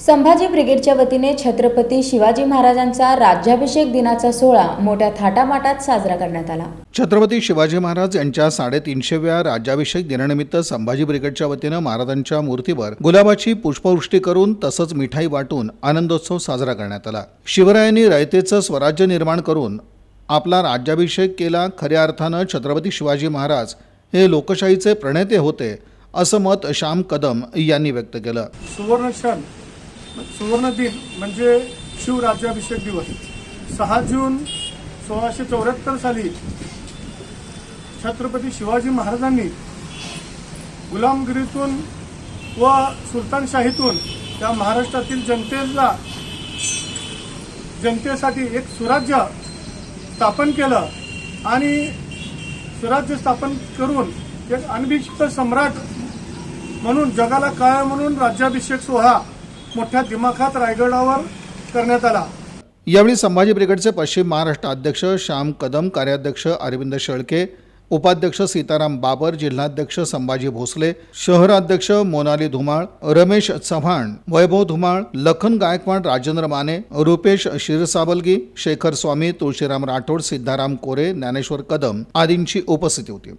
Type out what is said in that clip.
संभाजी ब्रिगेडच्या वतीने छत्रपती शिवाजी महाराजांचा राज्याभिषेक दिनाचा सोहळा मोठ्या थाटामाटात साजरा करण्यात आला. छत्रपती शिवाजी महाराज यांच्या साडेतीनशेव्या राज्याभिषेक दिनानिमित्त संभाजी ब्रिगेडच्या वतीनं महाराजांच्या मूर्तीवर गुलाबाची पुष्पवृष्टी करून तसंच मिठाई वाटून आनंदोत्सव साजरा करण्यात आला. शिवरायांनी रयतेचं स्वराज्य निर्माण करून आपला राज्याभिषेक केला. खऱ्या अर्थानं छत्रपती शिवाजी महाराज हे लोकशाहीचे प्रणेते होते असं मत श्याम कदम यांनी व्यक्त केलं. सुवर्ण क्षण सुवर्ण दिन म्हणजे शिवराज्याभिषेक दिवस. सहा जून सोळाशे चौऱ्याहत्तर साली छत्रपती शिवाजी महाराजांनी गुलामगिरीतून व सुलतानशाहीतून त्या महाराष्ट्रातील जनतेला जनतेसाठी एक सुराज्य स्थापन केलं आणि सुराज्य स्थापन करून एक अनभिषिक्त सम्राट म्हणून जगाला काय म्हणून राज्याभिषेक सोहळा मोठ्या दिमाखात रायगडावर करण्यात आला. यावेळी संभाजी ब्रिगेडचे पश्चिम महाराष्ट्र अध्यक्ष श्याम कदम कार्याध्यक्ष अरविंद शेळके उपाध्यक्ष सीताराम बाबर जिल्हाध्यक्ष संभाजी भोसले शहराध्यक्ष मोनाली धुमाळ रमेश चव्हाण वैभव धुमाळ लखन गायकवाड राजेंद्र माने रुपेश क्षीरसाबलगी शेखर स्वामी तुळशीराम राठोड सिद्धाराम कोरे ज्ञानेश्वर कदम आदींची उपस्थिती होती.